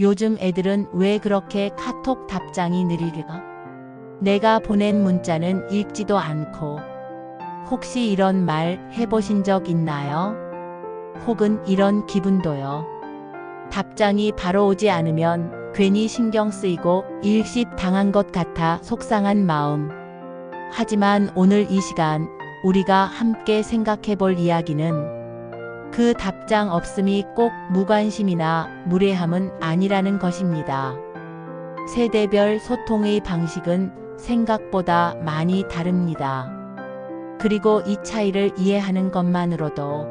요즘 애들은 왜 그렇게 카톡 답장이 느리리가? 내가 보낸 문자는 읽지도 않고 혹시 이런 말 해보신 적 있나요? 혹은 이런 기분도요. 답장이 바로 오지 않으면 괜히 신경 쓰이고 일십 당한 것 같아 속상한 마음. 하지만 오늘 이 시간 우리가 함께 생각해 볼 이야기는 그 답장 없음이 꼭 무관심이나 무례함은 아니라는 것입니다. 세대별 소통의 방식은 생각보다 많이 다릅니다. 그리고 이 차이를 이해하는 것만으로도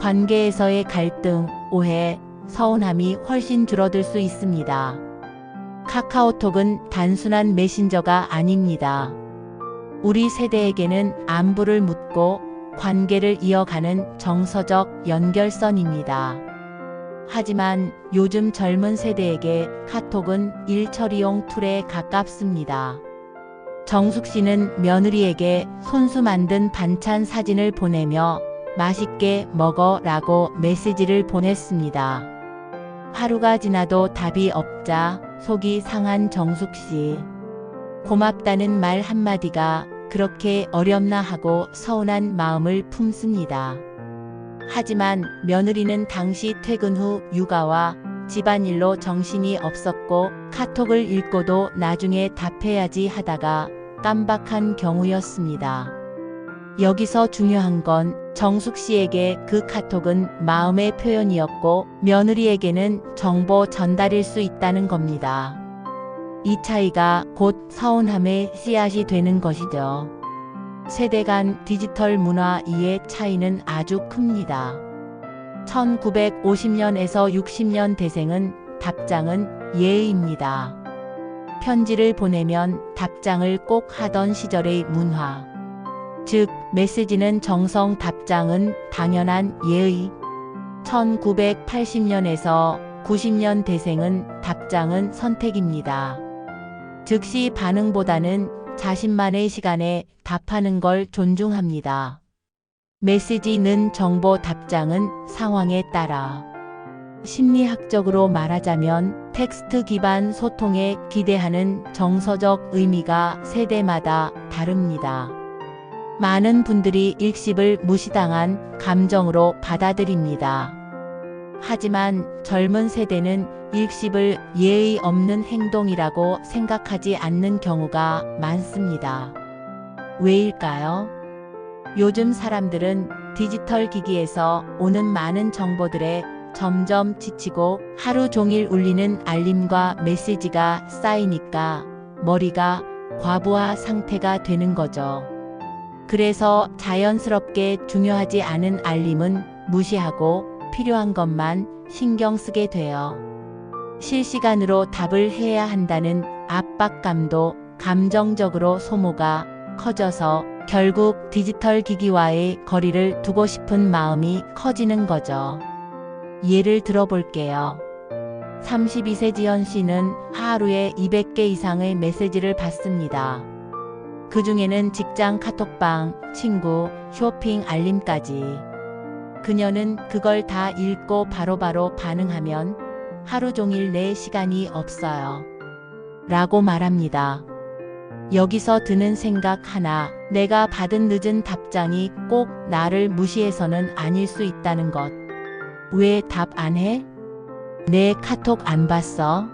관계에서의 갈등, 오해, 서운함이 훨씬 줄어들 수 있습니다. 카카오톡은 단순한 메신저가 아닙니다. 우리 세대에게는 안부를 묻고 관계를 이어가는 정서적 연결선입니다. 하지만 요즘 젊은 세대에게 카톡은 일처리용 툴에 가깝습니다. 정숙 씨는 며느리에게 손수 만든 반찬 사진을 보내며 맛있게 먹어 라고 메시지를 보냈습니다. 하루가 지나도 답이 없자 속이 상한 정숙 씨. 고맙다는 말 한마디가 그렇게 어렵나 하고 서운한 마음을 품습니다. 하지만 며느리는 당시 퇴근 후 육아와 집안일로 정신이 없었고 카톡을 읽고도 나중에 답해야지 하다가 깜박한 경우였습니다. 여기서 중요한 건 정숙 씨에게 그 카톡은 마음의 표현이었고 며느리에게는 정보 전달일 수 있다는 겁니다. 이 차이가 곧 서운함의 씨앗이 되는 것이죠. 세대 간 디지털 문화 이해 차이는 아주 큽니다. 1950년에서 60년 대생은 답장은 예의입니다. 편지를 보내면 답장을 꼭 하던 시절의 문화. 즉, 메시지는 정성, 답장은 당연한 예의. 1980년에서 90년 대생은 답장은 선택입니다. 즉시 반응보다는 자신만의 시간에 답하는 걸 존중합니다. 메시지는 정보 답장은 상황에 따라 심리학적으로 말하자면 텍스트 기반 소통에 기대하는 정서적 의미가 세대마다 다릅니다. 많은 분들이 일십을 무시당한 감정으로 받아들입니다. 하지만 젊은 세대는 일십을 예의 없는 행동이라고 생각하지 않는 경우가 많습니다. 왜일까요? 요즘 사람들은 디지털 기기에서 오는 많은 정보들에 점점 지치고 하루 종일 울리는 알림과 메시지가 쌓이니까 머리가 과부하 상태가 되는 거죠. 그래서 자연스럽게 중요하지 않은 알림은 무시하고 필요한 것만 신경 쓰게 돼요. 실시간으로 답을 해야 한다는 압박감도 감정적으로 소모가 커져서 결국 디지털 기기와의 거리를 두고 싶은 마음이 커지는 거죠. 예를 들어볼게요. 32세 지연 씨는 하루에 200개 이상의 메시지를 받습니다. 그 중에는 직장 카톡방, 친구, 쇼핑 알림까지. 그녀는 그걸 다 읽고 바로바로 반응하면 하루 종일 내 시간이 없어요. 라고 말합니다. 여기서 드는 생각 하나, 내가 받은 늦은 답장이 꼭 나를 무시해서는 아닐 수 있다는 것. 왜 답 안 해? 내 카톡 안 봤어?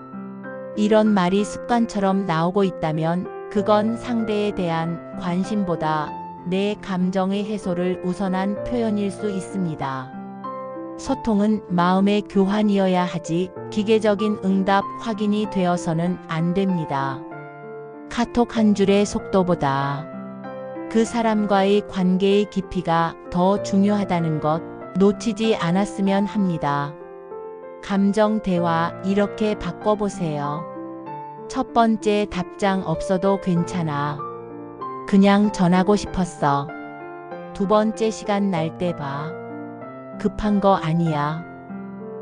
이런 말이 습관처럼 나오고 있다면 그건 상대에 대한 관심보다 내 감정의 해소를 우선한 표현일 수 있습니다. 소통은 마음의 교환이어야 하지 기계적인 응답 확인이 되어서는 안 됩니다. 카톡 한 줄의 속도보다 그 사람과의 관계의 깊이가 더 중요하다는 것 놓치지 않았으면 합니다. 감정 대화 이렇게 바꿔보세요. 첫 번째 답장 없어도 괜찮아. 그냥 전하고 싶었어. 두 번째 시간 날 때 봐. 급한 거 아니야.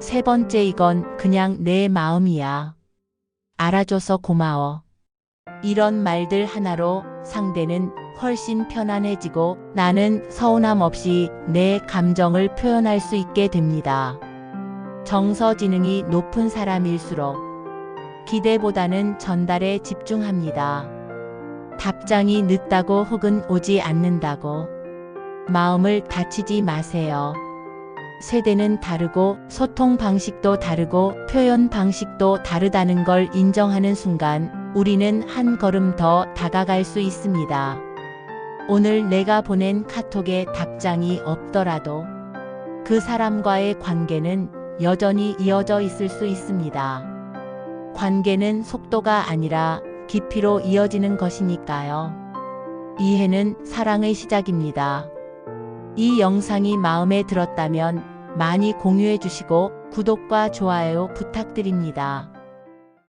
세 번째 이건 그냥 내 마음이야. 알아줘서 고마워. 이런 말들 하나로 상대는 훨씬 편안해지고 나는 서운함 없이 내 감정을 표현할 수 있게 됩니다. 정서 지능이 높은 사람일수록 기대보다는 전달에 집중합니다. 답장이 늦다고 혹은 오지 않는다고 마음을 다치지 마세요. 세대는 다르고 소통 방식도 다르고 표현 방식도 다르다는 걸 인정하는 순간 우리는 한 걸음 더 다가갈 수 있습니다. 오늘 내가 보낸 카톡에 답장이 없더라도 그 사람과의 관계는 여전히 이어져 있을 수 있습니다. 관계는 속도가 아니라 깊이로 이어지는 것이니까요. 이해는 사랑의 시작입니다. 이 영상이 마음에 들었다면 많이 공유해 주시고 구독과 좋아요 부탁드립니다.